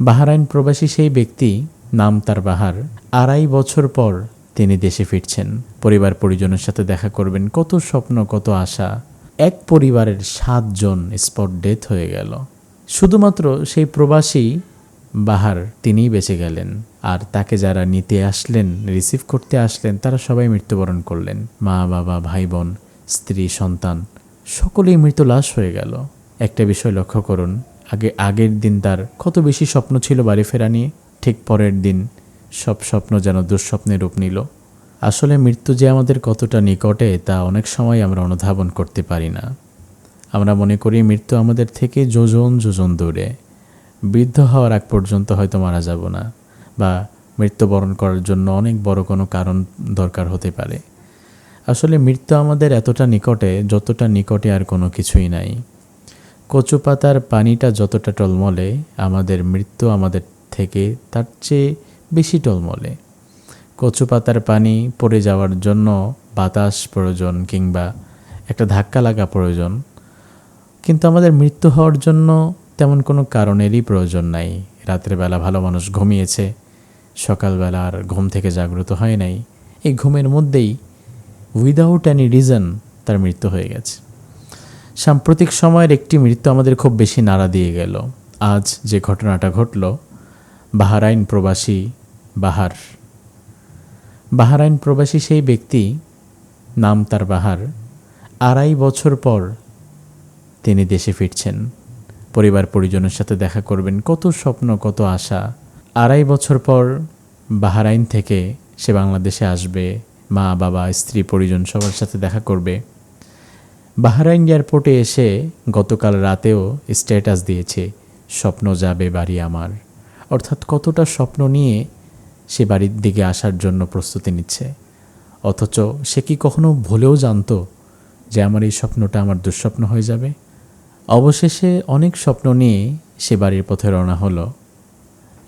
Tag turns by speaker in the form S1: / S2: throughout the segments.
S1: বাহারাইন প্রবাসী সেই ব্যক্তি, নাম তার বাহার। আড়াই বছর পর তিনি দেশে ফিরছেন। পরিবার পরিজনের সাথে দেখা করবেন। কত স্বপ্ন, কত আশা। এক পরিবারের সাতজন স্পট ডেথ হয়ে গেল। শুধুমাত্র সেই প্রবাসী বাহার তিনিই বেঁচে গেলেন। আর তাকে যারা নিতে আসলেন, রিসিভ করতে আসলেন, তারা সবাই মৃত্যুবরণ করলেন। মা, বাবা, ভাই, বোন, স্ত্রী, সন্তান, সকলেই মৃত লাশ হয়ে গেল। একটা বিষয় লক্ষ্য করুন আগে আগের দিন তার কত বেশি স্বপ্ন ছিল বাড়ি ফেরা নিয়ে, ঠিক পরের দিন সব স্বপ্ন যেন দুঃস্বপ্নে রূপ নিল। আসলে মৃত্যু যে আমাদের কতটা নিকটে তা অনেক সময় আমরা অনুধাবন করতে পারি না। আমরা মনে করি মৃত্যু আমাদের থেকে যোজন যোজন দূরে। বৃদ্ধ হওয়ার আগ পর্যন্ত হয়তো মারা যাব না, বা মৃত্যুবরণ করার জন্য অনেক বড় কোনো কারণ দরকার হতে পারে। আসলে মৃত্যু আমাদের এতটা নিকটে, যতটা নিকটে আর কোনো কিছুই নাই। কচু পাতার পানিটা যতটা টলমলে, আমাদের মৃত্যু আমাদের থেকে তার চেয়ে বেশি টলমলে। কচু পাতার পানি পড়ে যাওয়ার জন্য বাতাস প্রয়োজন কিংবা একটা ধাক্কা লাগা প্রয়োজন। কিন্তু আমাদের মৃত্যু হওয়ার জন্য তেমন কোনো কারণেরই প্রয়োজন নাই। রাতের বেলা ভালো মানুষ ঘুমিয়েছে, সকালবেলা আর ঘুম থেকে জাগ্রত হয় নাই। এই ঘুমের মধ্যেই উইদাউট এনি রিজন তার মৃত্যু হয়ে গেছে। সাম্প্রতিক সময়ের একটি মৃত্যু আমাদের খুব বেশি নাড়া দিয়ে গেল। আজ যে ঘটনাটা ঘটল, বাহারাইন প্রবাসী বাহার। বাহারাইন প্রবাসী সেই ব্যক্তি, নাম তার বাহার, আড়াই বছর পর তিনি দেশে ফিরছেন। পরিবার পরিজনের সাথে দেখা করবেন। কত স্বপ্ন, কত আশা। আড়াই বছর পর বাহারাইন থেকে সে বাংলাদেশে আসবে। মা, বাবা, স্ত্রী, পরিজন সবার সাথে দেখা করবে। বাহারাইন এয়ারপোর্টে এসে গতকাল রাতেও স্ট্যাটাস দিয়েছে, স্বপ্ন যাবে বাড়ি আমার। অর্থাৎ কতটা স্বপ্ন নিয়ে সে বাড়ির দিকে আসার জন্য প্রস্তুতি নিচ্ছে। অথচ সে কি কখনো ভুলেও জানতো যে আমার এই স্বপ্নটা আমার দুঃস্বপ্ন হয়ে যাবে? অবশেষে অনেক স্বপ্ন নিয়ে সে বাড়ির পথে রওনা হলো।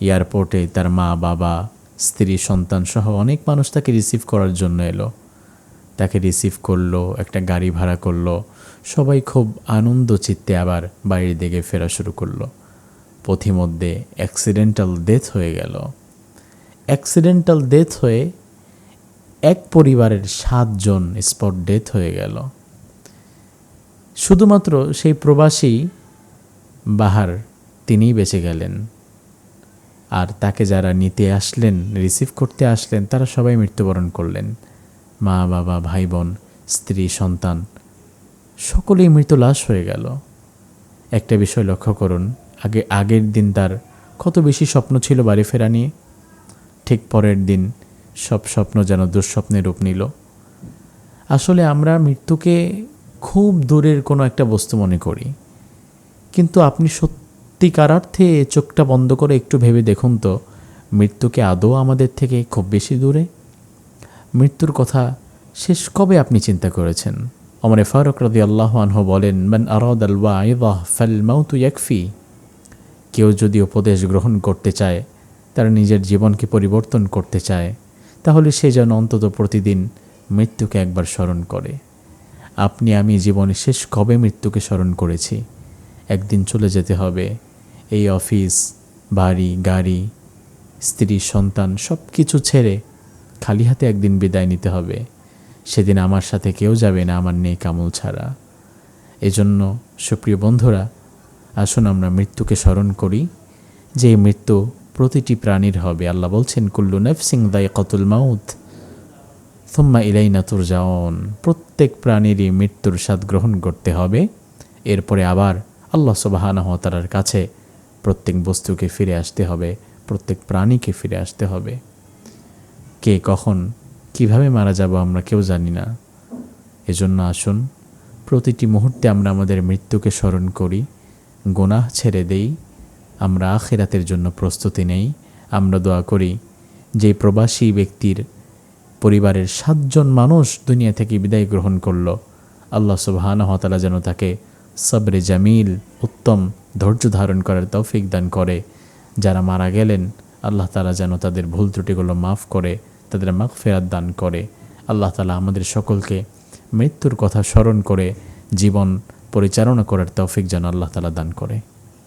S1: এয়ারপোর্টে তার মা, বাবা, স্ত্রী, সন্তানসহ অনেক মানুষ তাকে রিসিভ করার জন্য এলো। তাকে রিসিভ করল, একটা গাড়ি ভাড়া করল। সবাই খুব আনন্দ চিত্তে আবার বাড়ির দিকে ফেরা শুরু করল। পথিমধ্যে অ্যাক্সিডেন্টাল ডেথ হয়ে গেল। অ্যাক্সিডেন্টাল ডেথ হয়ে এক পরিবারের সাতজন স্পট ডেথ হয়ে গেল। শুধুমাত্র সেই প্রবাসী বাহার তিনিই বেঁচে গেলেন। আর তাকে যারা নিতে আসলেন রিসিভ করতে আসলেন, তারা সবাই মৃত্যুবরণ করলেন। মা, বাবা ভাই বোন স্ত্রী, সন্তান, সকলেই মৃত লাশ হয়ে গেল। একটা বিষয় লক্ষ্য করুন, আগে আগের দিন তার কত বেশি স্বপ্ন ছিল বাড়ি ফেরা নিয়ে। ঠিক পরের দিন সব স্বপ্ন যেন দুঃস্বপ্নে রূপ নিল। আসলে আমরা মৃত্যুকে খুব দূরের কোনো একটা বস্তু মনে করি। কিন্তু আপনি সত্যিকারার্থে চোখটা বন্ধ করে একটু ভেবে দেখুন তো, মৃত্যুকে আদৌ আমাদের থেকে খুব বেশি দূরে? মৃত্যুর কথা শেষ কবে আপনি চিন্তা করেছেন? অমরে ফারুক রদি আল্লাহ আনহ বলেন, মান আরদ আল ওয়াইদাহ ফাল মাউতু কেউ যদি উপদেশ গ্রহণ করতে চায়, তারা নিজের জীবনকে পরিবর্তন করতে চায়, তাহলে সে যেন অন্তত প্রতিদিন মৃত্যুকে একবার স্মরণ করে। আপনি, আমি জীবনে শেষ কবে মৃত্যুকে স্মরণ করেছি? একদিন চলে যেতে হবে। এই অফিস, বাড়ি, গাড়ি, স্ত্রী, সন্তান সব কিছু ছেড়ে খালি হাতে একদিন বিদায় নিতে হবে। সেদিন আমার সাথে কেউ যাবে না আমার নেই কামল ছাড়া। এজন্য সুপ্রিয় বন্ধুরা, আসুন আমরা মৃত্যুকে স্মরণ করি। যে মৃত্যু প্রতিটি প্রাণীর হবে। আল্লাহ বলছেন, কুল্লু নফসিং দায় কতুল মাউথ থুম্মা ইলাইনা তুরজাউন। প্রত্যেক প্রাণীরই মৃত্যুর স্বাদ গ্রহণ করতে হবে। এরপরে আবার আল্লাহ সুবাহানহতালার কাছে প্রত্যেক বস্তুকে ফিরে আসতে হবে, প্রত্যেক প্রাণীকে ফিরে আসতে হবে। কে, কখন, কীভাবে মারা যাব আমরা কেউ জানি না। এজন্য আসুন, প্রতিটি মুহূর্তে আমরা আমাদের মৃত্যুকে স্মরণ করি, গোনাহ ছেড়ে দেই, আমরা আখেরাতের জন্য প্রস্তুতি নেই, আমরা দোয়া করি, যে প্রবাসী ব্যক্তির পরিবারের সাতজন মানুষ দুনিয়া থেকে বিদায় গ্রহণ করল, আল্লাহ সুবাহানহতালা যেন তাকে সবরে জামিল, উত্তম, ধৈর্য ধারণ করার তৌফিক দান করে। যারা মারা গেলেন, আল্লাহ তালা যেন তাদের ভুল ত্রুটিগুলো মাফ করে তাদের মাফ ফেরাত দান করে। আল্লাহ তালা আমাদের সকলকে মৃত্যুর কথা স্মরণ করে জীবন পরিচালনা করার তৌফিক যেন আল্লাহ তালা দান করে।